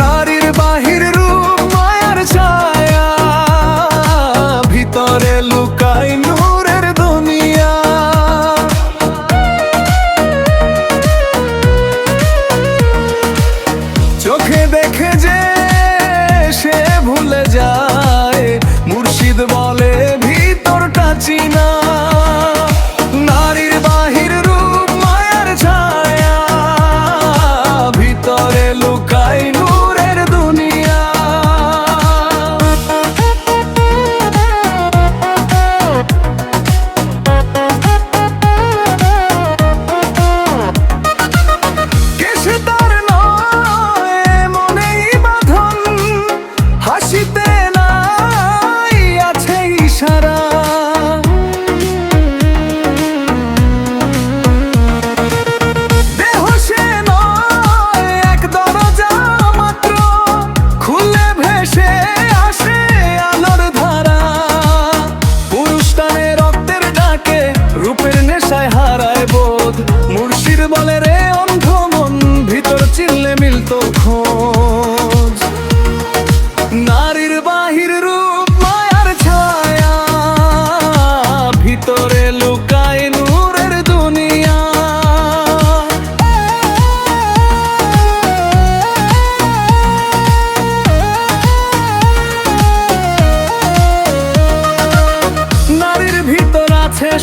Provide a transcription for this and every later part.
নারীর বাহির রূপ, মায়ার ছায়া। ভিতরে লুকাই নূরের দুনিয়া। চোখে দেখে যে সে ভুলে যায়।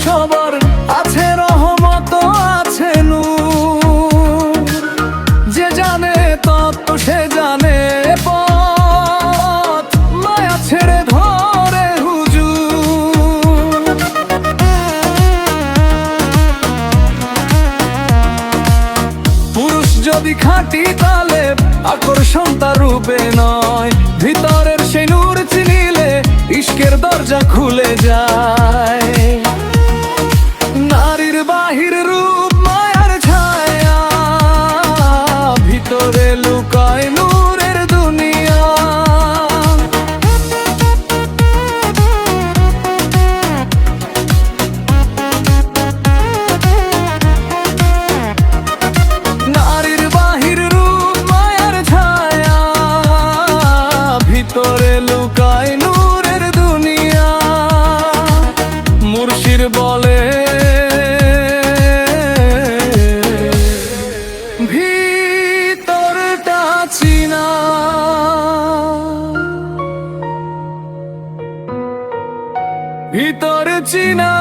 সবার আছে রহমত, আছে নু যে জানে তত সে জানে পথ। ছেড়ে ধরে হুজু পুরুষ যদি খাঁটি তালে আকর্ষণ তার রূপে নয়। ভিতরের সেই নূর চিনিলে ইস্কের দরজা খুলে যায়। ভিতরটা চিনা। ভিতর চিনা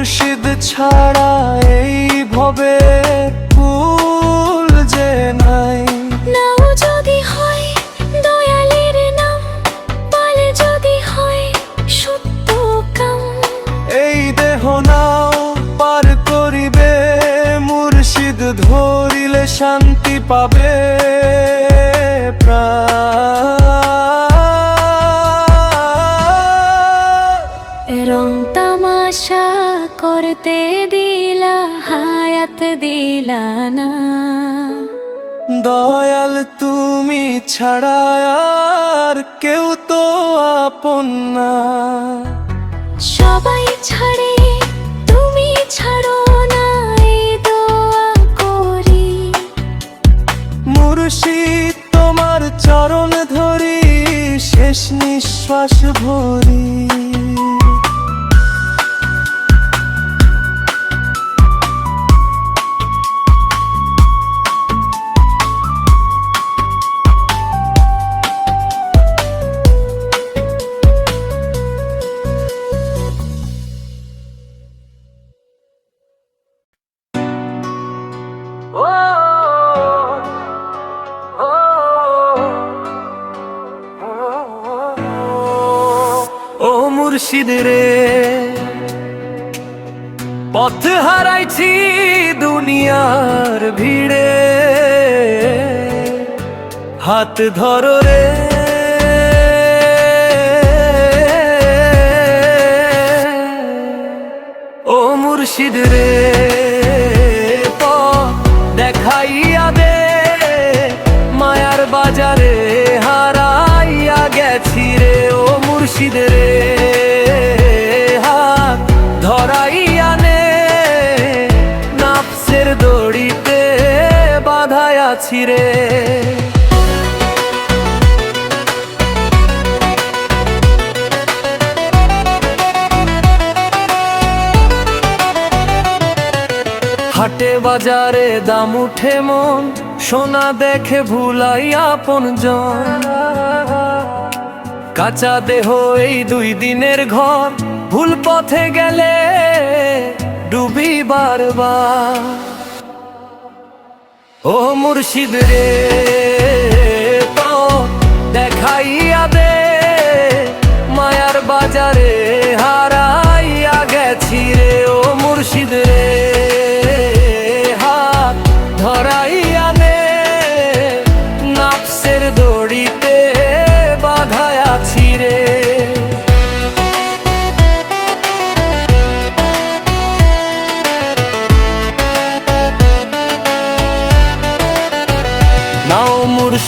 মুর্শিদ ছাড়া এই ভবে ফুল যে নাই। সত্য এই পার করিবে ধরিলে শান্তি পাবে প্রাণ। দয়াল তুমি ছাড়া আর কেউ তো আপন না। সবাই ছাড়ে তুমি ছাড়ো না এই দোয়া করি। মুর্শিদ তোমার চরণ ধরি শেষ নিঃশ্বাস ভরি। মুর্শিদ রে। পথ হারাইছি দুনিয়ার ভিড়ে। হাত ধরো রে। ও মুর্শিদ রে। আছি রে। হাটে বাজারে দাম উঠে মন, সোনা দেখে ভুলাই আপন জন। কাঁচা দেহ এই দুই দিনের ঘর, ভুল পথে গেলে ডুবি বারবার। ও মুর্শিদ রে তো দেখাইয়া দে মায়ার বাজারে।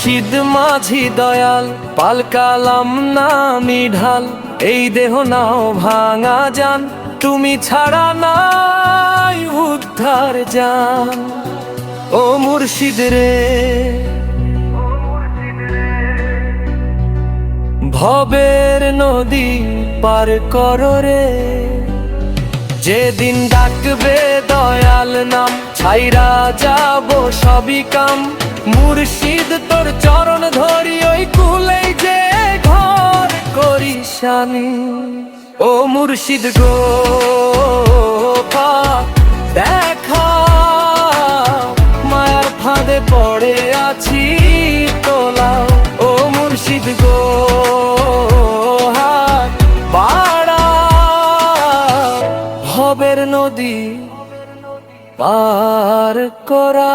মুর্শিদ মাঝি দয়াল পালকালাম নামি ঢাল। এই দেহ নাও ভাঙা যান, তুমি ছাড়া নাই উদ্ধার যান। ও মুর্শিদ রে, ভবের নদী পার করো রে। যেদিন ডাকবে দয়াল নাম, ছাইরা যাব সবই কাম। মুর্শিদ, তোর চরণ ধরি, ওই কুলেই যে ঘর করিসানি ও মুর্শিদ গো দেখা। মায়ার ফাঁদে পড়ে আছি তোলাও ও মুর্শিদ গো ভবের নদী পার করা।